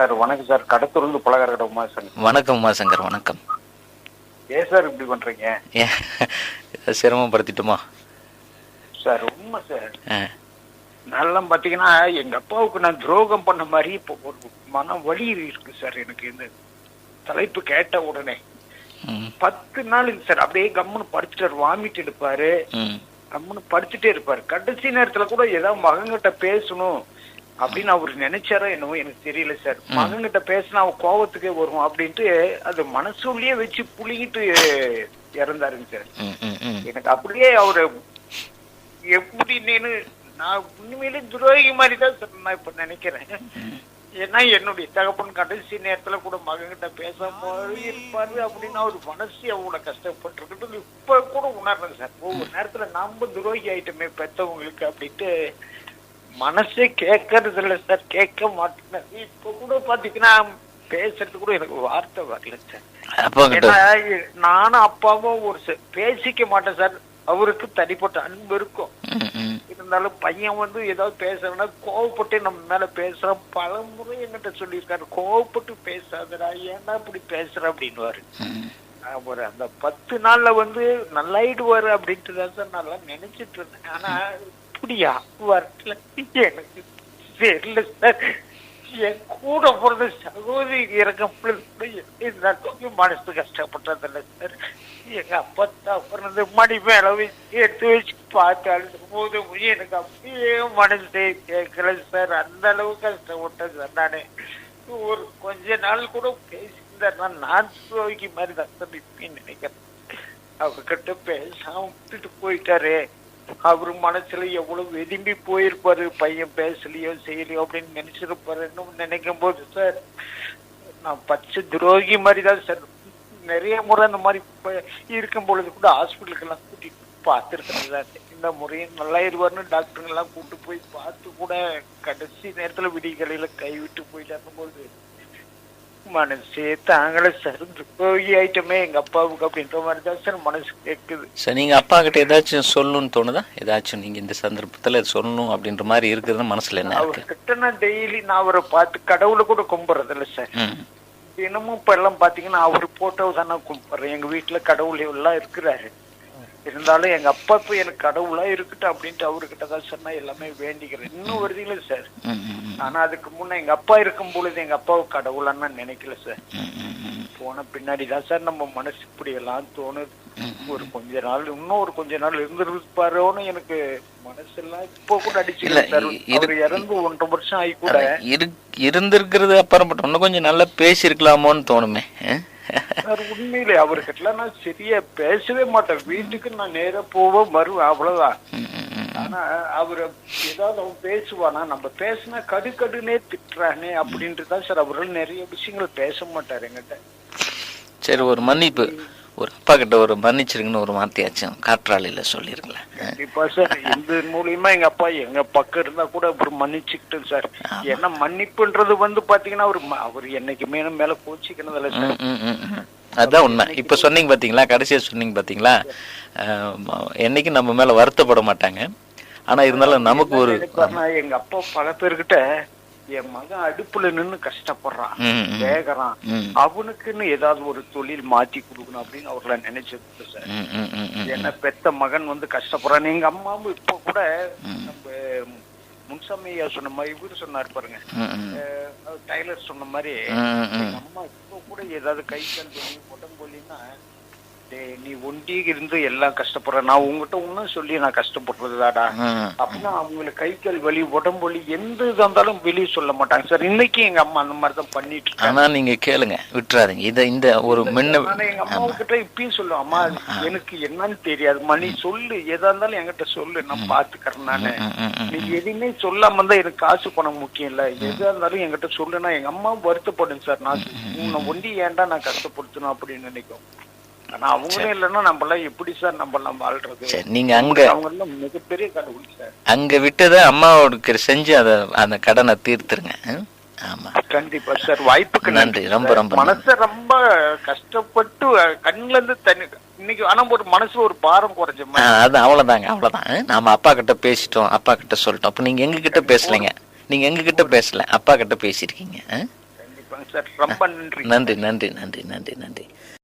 Sir வணக்கம் sir. கடத்தூர்ந்து பலகார கடை உமாசங்க வணக்கம் உமாசங்கர் வணக்கம். ஏன் சார் இப்படி பண்றீங்க? சிரமப்படுத்திட்டுமா? சார் உண்மை சார். நல்லா பாத்தீங்கன்னா எங்க அப்பாவுக்கு நான் துரோகம் பண்ண மாதிரி இப்போ ஒரு மன வலி இருக்கு சார் எனக்கு இந்த தலைப்பு கேட்ட உடனே. பத்து நாள் சார். அப்படியே கம்முன்னு படிச்சுட்டு வாமிட் எடுப்பாரு. கம்முன்னு படிச்சுட்டே இருப்பாரு. கடைசி நேரத்துல கூட ஏதாவது மகன்கிட்ட பேசணும். அப்படின்னு அவர் நினைச்சாரோ என்னவோ எனக்கு தெரியல சார். மகன்கிட்ட பேசினா அவன் கோவத்துக்கே வரும் அப்படின்ட்டு அது மனசுலயே வச்சு புளிங்கிட்டு இறந்தாருங்க சார். எனக்கு அப்படியே அவரு எப்படி நீனு நான் உண்மையிலே துரோகி மாதிரி தான் சார் நான் இப்ப நினைக்கிறேன். ஏன்னா என்னுடைய தகப்பன் கடைசி நேரத்துல கூட மகன்கிட்ட பேசாம இருப்பாரு அப்படின்னு அவர் மனசு அவ்வளவு கஷ்டப்பட்டிருக்குது இப்ப கூட உணர்றேன் சார். ஒவ்வொரு நேரத்துல நம்ம துரோகி ஆயிட்டோமே பெத்தவங்களுக்கு அப்படின்ட்டு மனசே கேட்கறது இல்ல சார். கேட்க மாட்டேன். இப்ப கூட பாத்தீங்கன்னா பேசுறது கூட எனக்கு வார்த்தை வரல சார். ஏன்னா நானும் அப்பாவும் ஒரு பேசிக்க மாட்டேன் சார். அவருக்கு தனிப்பட்ட அன்பு இருக்கும். இருந்தாலும் பையன் வந்து ஏதாவது பேசுறேன்னா கோவப்பட்டு நம்ம மேல பேசுறான் பல முறை என்கிட்ட சொல்லியிருக்காரு. கோவப்பட்டு பேசாதடா ஏன்டா இப்படி பேசுற அப்படின்னுவாரு. ம். அவர் அந்த பத்து நாள்ல வந்து நல்லாயிடுவாரு அப்படின்ட்டு தான் சார் நல்லா நினைச்சிட்டு இருந்தேன். ஆனா அப்படியா? வரல. எனக்கு தெரியல சார். என் கூட பிறந்த சகோதரி இறக்கம் கூட மனசு கஷ்டப்பட்டதில்லை சார். எங்க அப்பா தவறது மணி மேல வச்சு எடுத்து வச்சு பார்த்தாலும் போது எனக்கு அப்படியே மனசு கேட்கல சார். அந்த அளவு கஷ்டப்பட்டேன் சார் நானு. ஒரு கொஞ்ச நாள் கூட பேசியிருந்தேன் நான் துரோகி மாதிரி தான் சார் நினைக்கிறேன். அவர்கிட்ட பேசாம விட்டுட்டு போயிட்டாரு. அவரு மனசுல எவ்வளவு வெதும்பி போயிருப்பாரு பையன் பேசலையோ செய்யலையோ அப்படின்னு நினைச்சிருப்பாருன்னு நினைக்கும் போது சார் நான் பச்சை துரோகி மாதிரி தான் சார். நிறைய முறை அந்த மாதிரி இருக்கும் பொழுது கூட ஹாஸ்பிட்டலுக்கு எல்லாம் கூட்டிட்டு பார்த்துருக்கேன் சார். இந்த முறையும் நல்லா இருவார்னு டாக்டருங்க எல்லாம் கூட்டு போய் பார்த்து கூட கடைசி நேரத்துல விடிகளில கைவிட்டு போயிட்டு போது மனசே தாங்கள சார் துரோகி ஆயிட்டமே எங்க அப்பாவுக்கு அப்படின்ற மாதிரி தான் சார் மனசு கேக்குது சரி நீங்க அப்பா கிட்ட ஏதாச்சும் சொல்லணும்னு தோணுதா? ஏதாச்சும் நீங்க இந்த சந்தர்ப்பத்துல சொல்லணும் அப்படின்ற மாதிரி இருக்குதுன்னு மனசுல என்ன அவர்கிட்ட நான் டெய்லி நான் அவரை பார்த்து கடவுளை கூட கும்பிடுறது இல்ல சார் தினமும் இப்ப எல்லாம் பாத்தீங்கன்னா அவர் போட்டோ தான் நான் கும்பிடுறேன் எங்க வீட்டுல கடவுள் எல்லாம் இருக்கிறாரு. இருந்தாலும் எங்க அப்பா இப்ப எனக்கு கடவுளா இருக்கட்டும் அப்படின்ட்டு அவர்கிட்ட தான் சார் நான் எல்லாமே வேண்டிக்கிறேன். இன்னும் வருதுங்களே சார். ஆனா அதுக்கு முன்ன எங்க அப்பா இருக்கும் பொழுது எங்க அப்பாவை கடவுளான்னு நான் நினைக்கல சார். போன பின்னாடி தான் சார் நம்ம மனசு இப்படி எல்லாம் தோணுது. ஒரு கொஞ்ச நாள் இன்னும் ஒரு கொஞ்ச நாள் இருந்திருப்பாரோன்னு எனக்கு மனசெல்லாம் இப்போ கூட அடிச்சு இல்ல, சார் அவர் இறந்து ஒன்றரை வருஷம் ஆகி கூட இருந்திருக்கிறது அப்புறப்பட்ட இன்னும் கொஞ்சம் நல்லா பேசியிருக்கலாமோன்னு தோணுமே உண்மையிலே அவர்கிட்ட நான் சரியா பேசவே மாட்டேன். வீட்டுக்கு நான் நேர போவோம் வருவேன் அவ்வளவுதான். ஆனா அவர் ஏதாவது அவன் பேசுவானா? நம்ம பேசினா கடு கடுனே திட்டுறானே அப்படின்ட்டு தான் சார் அவர்கள் நிறைய விஷயங்கள் பேச மாட்டாரு என்கிட்ட. சரி ஒரு மன்னிப்பு. ஒரு அப்பா கிட்ட ஒரு மன்னிச்சிருங்கன்னு ஒரு வார்த்தையாச்சும் காற்றாலையில சொல்லிருங்களேன். கண்டிப்பா சார். இந்த மூலியமா எங்க அப்பா எங்க பக்கம் இருந்தா கூட அவர் மன்னிச்சுக்கிட்டு சார். ஏன்னா மன்னிப்புன்றது வந்து பாத்தீங்கன்னா அவர் அவர் என்னைக்குமே மேல கோச்சிக்கணுதில்ல சார். அதான் உண்மை. இப்ப சொன்னீங்க பாத்தீங்களா? கடைசியா சொன்னீங்க பாத்தீங்களா? ஆஹ் என்னைக்கும் நம்ம மேல வருத்தப்பட மாட்டாங்க. ஆனா இருந்தாலும் நமக்கு ஒரு நினைப்பாருன்னா, எங்க அப்பா பல பேர்கிட்ட என் மகன் அடுப்புல நின்னு கஷ்டப்படுறான் வேகறான். அவனுக்குன்னு ஏதாவது ஒரு தொழில் மாத்தி கொடுக்கணும் அப்படின்னு அவர்களை நினைச்சது சார். என்ன பெத்த மகன் வந்து கஷ்டப்படுறான். எங்க அம்மாவும் இப்ப கூட நம்ம முன்சாமியா சொன்ன மாதிரி இவரு சொன்னார் பாருங்க. டைலர் சொன்ன மாதிரி. எங்க அம்மா இப்ப கூட ஏதாவது கை கால் வலி உடம்புலின்னா டேய் நீ ஒண்டி இருந்து எல்லாம் கஷ்டப்படுற. நான் உங்ககிட்ட இன்னும் சொல்லி நான் கஷ்டப்படுறதுதாடா. அப்படின்னா அவங்களுக்கு கை கால் வலி உடம்பு வலி எந்த இதா இருந்தாலும் வெளியே சொல்ல மாட்டாங்க. சார் இன்னைக்கு எங்க அம்மா அந்த மாதிரி தான் பண்ணிட்டு இருக்காங்க. ஆனா நீங்க கேளுங்க. விட்டுறாதீங்க. இத இந்த ஒரு முன்ன எங்க அம்மா கிட்ட இப்பயும் சொல்லுவேன். அம்மா எனக்கு என்னன்னு தெரியாது. மணி சொல்லு. எதா இருந்தாலும் என்கிட்ட சொல்லு. நான் பாத்துக்கறேன் நானு. நீ எதுவுமே சொல்லாம இருந்தா எனக்கு காசு பணம் முக்கியம் இல்ல. எதா இருந்தாலும் என்கிட்ட சொல்லுனா எங்க அம்மா வருத்தப்படும் சார். நான் உன்னை ஒண்டி ஏன்டா நான் கஷ்டப்படுத்தணும் அப்படின்னு நினைக்கும். ஆனா அவங்களும் இல்லைன்னா நம்ம எல்லாம் எப்படி சார் நம்ம வாழ்றது சரி நீங்க அங்க அவங்க மிகப்பெரிய கடவுள் சார். அங்க விட்டதை அம்மாவோட செஞ்சு அத அந்த கடனை தீர்த்துருங்க? ஆமா. கண்டிப்பா சார். வாய்ப்புக்கு நன்றி, ரொம்ப, ரொம்ப. மனச ரொம்ப கஷ்டப்பட்டு கண்ணுல இருந்து தண்ணி இன்னைக்கு ஆனா ஒரு மனசு ஒரு பாரம் குறைஞ்ச அது அவ்வளவுதாங்க அவ்வளவுதான்? நாம அப்பா கிட்ட பேசிட்டோம் அப்பா கிட்ட சொல்லிட்டோம். அப்ப நீங்க எங்க கிட்ட பேசலைங்க. நீங்க எங்க கிட்ட பேசல அப்பா கிட்ட பேசிருக்கீங்க ரொம்ப நன்றி நன்றி நன்றி நன்றி நன்றி.